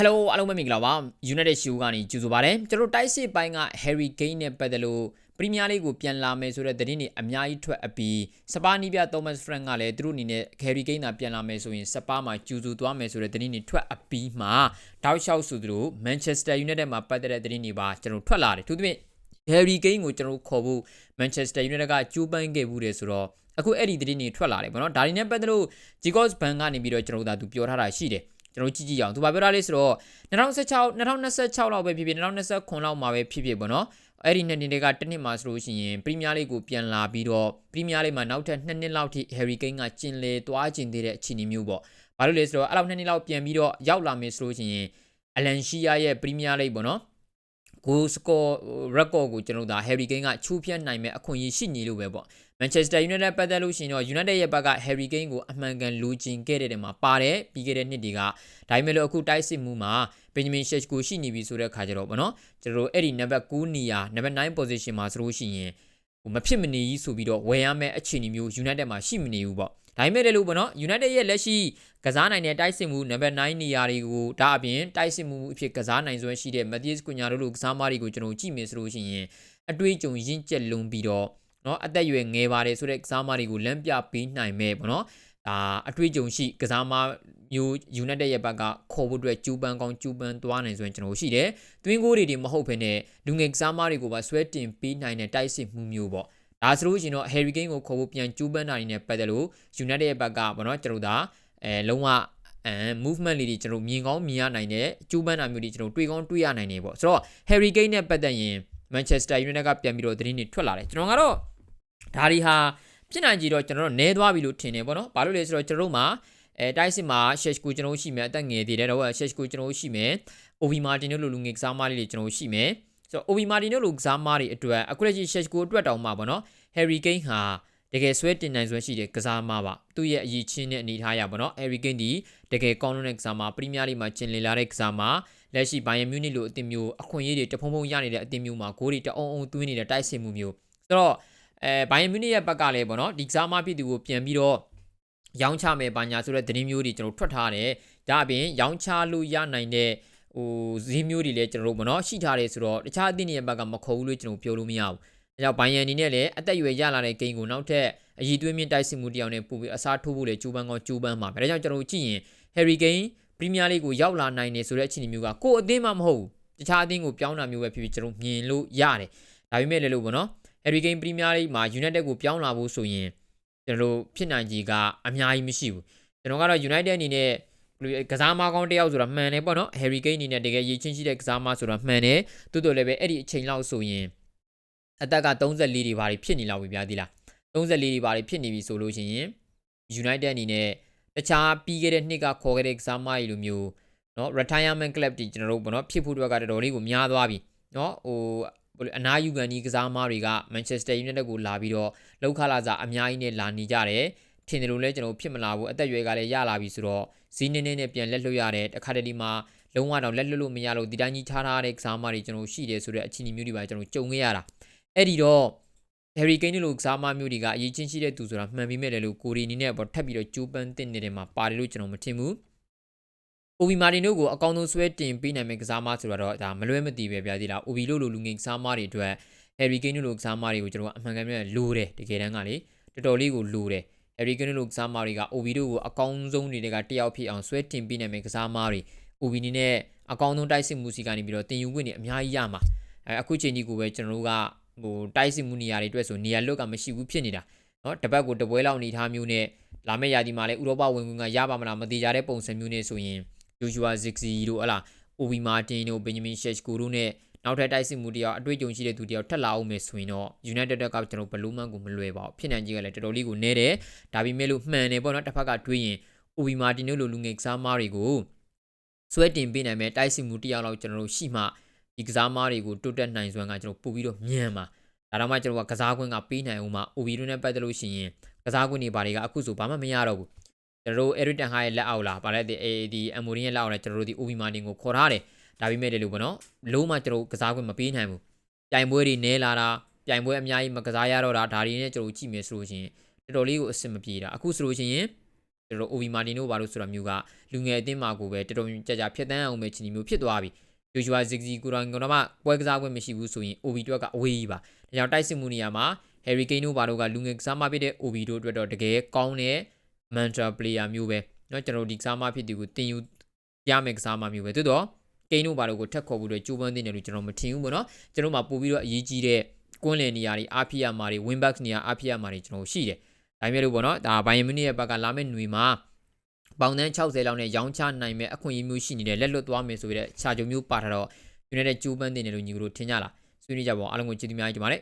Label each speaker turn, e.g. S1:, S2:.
S1: Hello အားလုံးပဲမင်္ဂလာပါ United Show ကနေကြိုဆိုပါရစေကျွန်တော်တိုက်စစ်ပိုင်းက Harry Kane နဲ့ပတ်သက်လို့ပရီးမီးယားလိကိုပြန်လာမယ်ဆိုတဲ့သတင်းတွေအများကြီးထွက်အပြီးစပါနီးပြ Thomas Frank ကလည်းသူတို့အနေနဲ့ Harry Kane သာပြန်လာမယ်ဆိုရင်စပါမှာကြိုဆိုသွားမယ်ဆိုတဲ့သတင်းတွေထွက်အပြီးမှာတောက်လျှောက်ဆိုသူတို့ Manchester United မှာပတ်သက်တဲ့သတင်းတွေပါကျွန်တော်ထွက်လာတယ်သူတို့ Harry Kane ကိုကျွန်တော်ခေါ်ဖို့ Manchester United ကကြိုးပမ်းခဲ့ဘူးတယ်ဆိုတော့အခုအဲ့ဒီသတင်းတွေထွက်လာတယ်ဗောနော်ဒါတွေနဲ့ပတ်သက်လို့ Jigos Bank ကနေပြီးတော့ကျွန်တော်တို့ဒါသူပြောထားတာရှိတယ် ကျွန်တော်ကြည့်ကြည့်အောင်သူဘာပြောတာလဲဆိုတော့2016 2026လောက်ပဲဖြစ်ဖြစ်2029လောက်မှာပဲဖြစ်ဖြစ်ပေါ့နော်အဲ့ဒီနှစ်နှစ်တွေကတစ်နှစ်မှာဆိုလို့ရှိရင်ပရီးမီးယားလိကိုပြန်လာပြီးတော့ပရီးမီးယားလိမှာနောက်ထပ်နှစ်နှစ်လောက်ထိ Harry Kane ကကျင်လေသွားကျင်သေးတဲ့အခြေအနေမျိုးပေါ့ဘာလို့လဲဆိုတော့အဲ့လောက်နှစ်နှစ်လောက်ပြန်ပြီးတော့ရောက်လာမယ်ဆိုလို့ရှိရင်အလန်ရှီယာရဲ့ပရီးမီးယားလိပေါ့နော် goal score record ကိုကျွန်တော်တို့ဒါ Harry Kane ကချိုးဖျက်နိုင်မဲ့အခွင့်အရေးရှိနေလို့ပဲပေါ့ Manchester United ပတ်သက်လို့ရှိရင်တော့ United ရဲ့ဘက်က Harry Kane ကိုအမှန်ကန်လူချင်ခဲ့တဲ့နေရာမှာပါတယ်ပြီးခဲ့တဲ့နှစ်တွေကဒါပေမဲ့လို့အခုတိုက်စစ်မှုမှာ Benjamin Sheshko ရှိနေပြီဆိုတဲ့ခါကျတော့ဗောနော်ကျွန်တော်တို့အဲ့ဒီ number 9နေရာ number 9 position မှာဆိုလို့ရှိရင် ဟိုမဖြစ်မနေကြီးဆိုပြီးတော့ဝယ်ရမယ့်အခြေအနေမျိုး United မှာရှိမနေဘူးပေါ့ဒါပေမဲ့လည်းလို့ပေါ့နော် United ရဲ့လက်ရှိကစားနိုင်တဲ့တိုက်စစ်မှု number 9နေရာတွေကိုဒါအပြင်တိုက်စစ်မှုအဖြစ်ကစားနိုင်စွမ်းရှိတဲ့ Matheus Cunha တို့လိုကစားမတွေကိုကျွန်တော်ကြည့်မယ်ဆိုလို့ရှိရင်အတွေးကြုံရင့်ကျက်လုံးပြီးတော့နော်အသက်အရွယ်ငယ်ပါတယ်ဆိုတဲ့ကစားမတွေကိုလမ်းပြပေးနိုင်မဲ့ပေါ့နော် ဒါအတွေ့အကြုံရှိကစားမမျိုး United ရဲ့ဘက်ကခေါ်ဖို့အတွက်ကျူပန်းကောင်းကျူပန်းသွားနိုင်ဆိုရင်ကျွန်တော်ရှိတယ်။တွင်းကိုတွေတွေမဟုတ်ဘဲနဲ့လူငယ်ကစားမတွေကိုပါဆွဲတင်ပေးနိုင်တဲ့တိုက်စစ်မှုမျိုးပေါ့။ဒါဆိုလို့ရှိရင်တော့ Harry Kane ကိုခေါ်ဖို့ပြန်ကျူပန်းနိုင်တဲ့ပတ်သက်လို့ United ရဲ့ဘက်ကပေါ့နော်ကျွန်တော်ဒါအဲလုံးဝအဲ movement လေးတွေကျွန်တော်မြင်ကောင်းမြင်ရနိုင်တဲ့ကျူးပန်းတာမျိုးတွေကျွန်တော်တွေ့ကောင်းတွေ့ရနိုင်နေပေါ့ဆိုတော့ Harry Kane နဲ့ပတ်သက်ရင် Manchester United ကပြန်ပြီးတော့သတင်းတွေထွက်လာတယ်ကျွန်တော်ကတော့ဒါဒီဟာ ဖြစ်နိုင်ကြတော့ကျွန်တော်တို့နဲသွားပြီလို့ထင်တယ်ပေါ့နော်ဘာလို့လဲဆိုတော့ကျွန်တော်တို့မှာအဲတိုက်စစ်မှာ Sheshko ကျွန်တော်ရှိမယ်အသက်ငယ်သေးတယ်တော့ Sheshko ကျွန်တော်ရှိမယ် Obi Martin တို့လိုလူငယ်ကစားမလေးတွေကျွန်တော်ရှိမယ်ဆိုတော့ Obi Martin တို့လိုကစားမတွေအတွက်အခုလက်ရှိ Sheshko အတွက်တောင်မှပေါ့နော် Harry Kane ဟာတကယ်ဆွဲတင်နိုင်စွမ်းရှိတဲ့ကစားမပါသူ့ရဲ့အရေးချင်းတဲ့အနေထားရပါတော့ Harry Kane ဒီတကယ်ကောင်းတဲ့ကစားမပရီးမီးယားလိမှာကျင်လည်လာတဲ့ကစားမလက်ရှိဘိုင်ယန်မြူးနစ်လိုအသင်းမျိုးအခွင့်အရေးတွေတဖုံဖုံရနေတဲ့အသင်းမျိုးမှာဂိုးတွေတအုံအုံသွင်းနေတဲ့တိုက်စစ်မှုမျိုးဆိုတော့ အဲဘိုင်ယန်မြူးနစ်ရဲ့ဘက်ကလည်းပေါ့နော်ဒီကစားမဖြစ်သူကိုပြန်ပြီးတော့ရောင်းချမယ်ဘာညာဆိုတဲ့သတင်းမျိုးတွေကျွန်တော်ထွက်ထားတယ်ဒါအပြင်ရောင်းချလို့ရနိုင်တဲ့ဟိုဈေးမျိုးတွေလည်းကျွန်တော်တို့ပေါ့နော်ရှိထားတယ်ဆိုတော့တခြားအသင်းတွေရဲ့ဘက်ကမခေါ်ဘူးလို့ကျွန်တော်ပြောလို့မရဘူးအဲကြောင့်ဘိုင်ယန်အနေနဲ့လည်းအသက်အရွယ်ရလာတဲ့ဂိမ်းကိုနောက်ထပ်အည်သွေးမြင့်တိုက်စစ်မှုတယောက်နဲ့ပို့ပြီးအစားထိုးဖို့လေကြိုးပမ်းကောကြိုးပမ်းမှာပဲဒါကြောင့်ကျွန်တော်တို့ကြည့်ရင် Harry Kane ပရီးမီးယားလိကိုရောက်လာနိုင်တယ်ဆိုတဲ့အခြေအနေမျိုးကကိုယ်အသင်းမှမဟုတ်ဘူးတခြားအသင်းကိုပြောင်းတာမျိုးပဲဖြစ်ဖြစ်ကျွန်တော်မြင်လို့ရတယ်ဒါပေမဲ့လည်းလို့ပေါ့နော် အရီဂိမ်းပရီးမီးယားလိမှာ United ကိုပြောင်းလာဖို့ဆိုရင်ကျွန်တော်တို့ဖြစ်နိုင်ကြီးကအများကြီးမရှိဘူးကျွန်တော်ကတော့ United အနေနဲ့ကစားမကောင်းတယောက်ဆိုတာမှန်တယ်ပေါ့နော် Harry Kane အနေနဲ့တကယ်ရည်ချင်းရှိတဲ့ကစားမဆိုတာမှန်တယ်တိုးတိုးလည်းပဲအဲ့ဒီအချိန်လောက်ဆိုရင်အသက်က34တွေပါတွေဖြစ်နေလောက်ပြီဗျာဒီလား34တွေပါတွေဖြစ်နေပြီဆိုလို့ရှိရင် United အနေနဲ့တခြားပြီးခဲ့တဲ့နှစ်ကခေါ်ခဲ့တဲ့ကစားမကြီးလိုမျိုးနော် retirement club တီကျွန်တော်တို့ဘောနော်ဖြစ်ဖို့အတွက်ကတော်တော်လေးကိုများသွားပြီနော်ဟိုาะဟိုအနာယူကန်ဒီကစားမတွေက Manchester United ကိုလာပြီးတော့လောက်ခလာစားအများကြီးနဲ့လာနေကြတယ်ထင်တယ်လို့လဲကျွန်တော်ဖြစ်မလာဘူးအသက်အရွယ်ကလည်းရလာပြီဆိုတော့ဈေးနည်းနည်းနဲ့ပြန်လက်လွတ်ရတယ်တခါတလေမှာလုံးဝတော့လက်လွတ်လို့မရလို့ဒီတိုင်းကြီးထားထားတဲ့ကစားမတွေကျွန်တော်ရှိတယ်ဆိုတဲ့အခြေအနေမျိုးတွေပါကျွန်တော်ကြုံခဲ့ရတာအဲ့ဒီတော့ Harry Kane လိုကစားမမျိုးတွေကအရေးချင်းရှိတဲ့သူဆိုတာမှန်ပြီးမဲ့တယ်လို့ကိုရီနီနဲ့ပေါ့ထပ်ပြီးတော့ကျိုးပန်းတင်နေတယ်မှာပါတယ်လို့ကျွန်တော်မထင်ဘူး။ Obi Martin တို့ကိုအကောင်းဆုံးဆွဲတင်ပေးနိုင်မယ့်ကစားမဆိုတော့ဒါမလွဲမသွေပဲဗျာဒီလား Obi လို့လိုလူငယ်ကစားမတွေအတွက် Harry Kane တို့လိုကစားမတွေကိုကျွန်တော်အမှန်ကန်ပြန်လိုတယ်တကယ်တမ်းကလေတော်တော်လေးကိုလိုတယ်။ Harry Kane တို့ကစားမတွေက OB တို့ကိုအကောင်းဆုံးတွေကတယောက်ဖြစ်အောင်ဆွဲတင်ပေးနိုင်မယ့်ကစားမတွေ OB နေနဲ့အကောင်းဆုံးတိုက်စစ်မှုစီကနေပြီးတော့တင်ယူခွင့်တွေအများကြီးရမှာအဲအခုချိန်ကြီးကိုပဲကျွန်တော်တို့ကဟိုတိုက်စစ်မှုနေရာတွေအတွက်ဆိုနေရာလွတ်ကမရှိဘူးဖြစ်နေတာเนาะတပတ်ကိုတပွဲလောက်နေထားမျိုးနဲ့လာမယ့်ရာသီမှာလည်းဥရောပဝင်ဝင်ကရပါမလားမသေးကြတဲ့ပုံစံမျိုးနဲ့ဆိုရင် Joshua Zirkzee တို့ဟလာ Obi Martin တို့ Benjamin Sheshko တို့နဲ့နောက်ထပ်တိုက်စစ်မှုတယောက်အတွေ့အကြုံရှိတဲ့သူတယောက်ထပ်လာအောင်မယ်ဆိုရင်တော့ United ကကျွန်တော်ဘလူးမန်ကိုမလွယ်ပါဘူးဖြစ်နိုင်ကြီးကလည်းတော်တော်လေးကိုနဲတယ်ဒါပေမဲ့လို့မှန်တယ်ပေါ့နော်တစ်ဖက်ကတွေးရင် Obi Martin တို့လိုလူငယ်ကစားမားတွေကိုဆွဲတင်ပေးနိုင်မဲ့တိုက်စစ်မှုတယောက်လောက်ကျွန်တော်တို့ရှိမှဒီကစားမားတွေကိုတိုးတက်နိုင်စွမ်းကကျွန်တော်ပို့ပြီးတော့မြန်ပါဒါတော့မှကျွန်တော်ကကစားကွင်းကပေးနိုင်အောင်မှ Obi တို့နဲ့ပတ်သက်လို့ရှိရင်ကစားကွင်းတွေဘာတွေကအခုဆိုဘာမှမရတော့ဘူး ကျွန်တော်တို့ Eric Ten Hag ရဲ့လက်အောက်လားဗာလဲဒီဒီ Amorim ရဲ့လက်အောက်လားကျွန်တော်တို့ဒီ Obi Martin ကိုခေါ်ထားတယ်ဒါပေမဲ့လည်းလို့ပေါ့နော်လုံးဝကျွန်တော်ကစားခွင့်မပေးနိုင်ဘူးပြိုင်ပွဲတွေနဲလာတာပြိုင်ပွဲအများကြီးမကစားရတော့တာဒါတွေနဲ့ကျွန်တော်ကြည့်မယ်ဆိုလို့ရှိရင်တော်တော်လေးကိုအဆင်မပြေတာအခုဆိုလို့ရှိရင်ကျွန်တော်တို့ OB Martino ဘာလို့ဆိုတာမျိုးကလူငယ်အသင်းမှာကိုပဲတော်တော်ကြာကြာဖြတ်တန်းအောင်ပဲချီနီမျိုးဖြစ်သွားပြီ Joshua Ziggy ကိုတော်ကတော့မှပွဲကစားခွင့်မရှိဘူးဆိုရင် OB တို့ကအဝေးကြီးပါဒါကြောင့်တိုက်စစ်မှုနေရာမှာ Harry Kane တို့ဘာလို့ကလူငယ်ကစားမဖြစ်တဲ့ OB တို့အတွက်တော့တကယ်ကောင်းတဲ့ mentor player မျိုးပဲเนาะကျွန်တော်တို့ဒီကစားမဖြစ်သူကိုတင်ယူရမယ်ကစားမမျိုးပဲသို့တော့ကိန်းတို့ဘာလို့ကိုထက်ခေါ်ဖို့အတွက်ကြိုးပမ်းနေတယ်လို့ကျွန်တော်မထင်ဘူးပေါ့နော်ကျွန်တော်မှပို့ပြီးတော့အရေးကြီးတဲ့ကွန်းလယ်နေရာတွေအားဖြစ်ရမှာတွေ win back နေရာအားဖြစ်ရမှာတွေကျွန်တော်ရှိတယ်ဒါပေမဲ့လို့ပေါ့နော်ဒါဘိုင်ယန်မြူနစ်ရဲ့ဘက်ကလာမယ့်ຫນွေမှာပေါင်တန်း60လောက်နဲ့ရောင်းချနိုင်မဲ့အခွင့်အရေးမျိုးရှိနေတယ်လက်လွတ်သွားမယ်ဆိုပြီးတဲ့ခြာကြုံမျိုးပါထားတော့ United ကြိုးပမ်းနေတယ်လို့ညီကိုတို့ထင်ကြလားဆွေးနွေးကြပါဦးအားလုံးကိုကျေးဇူးများကြီးတင်ပါတယ်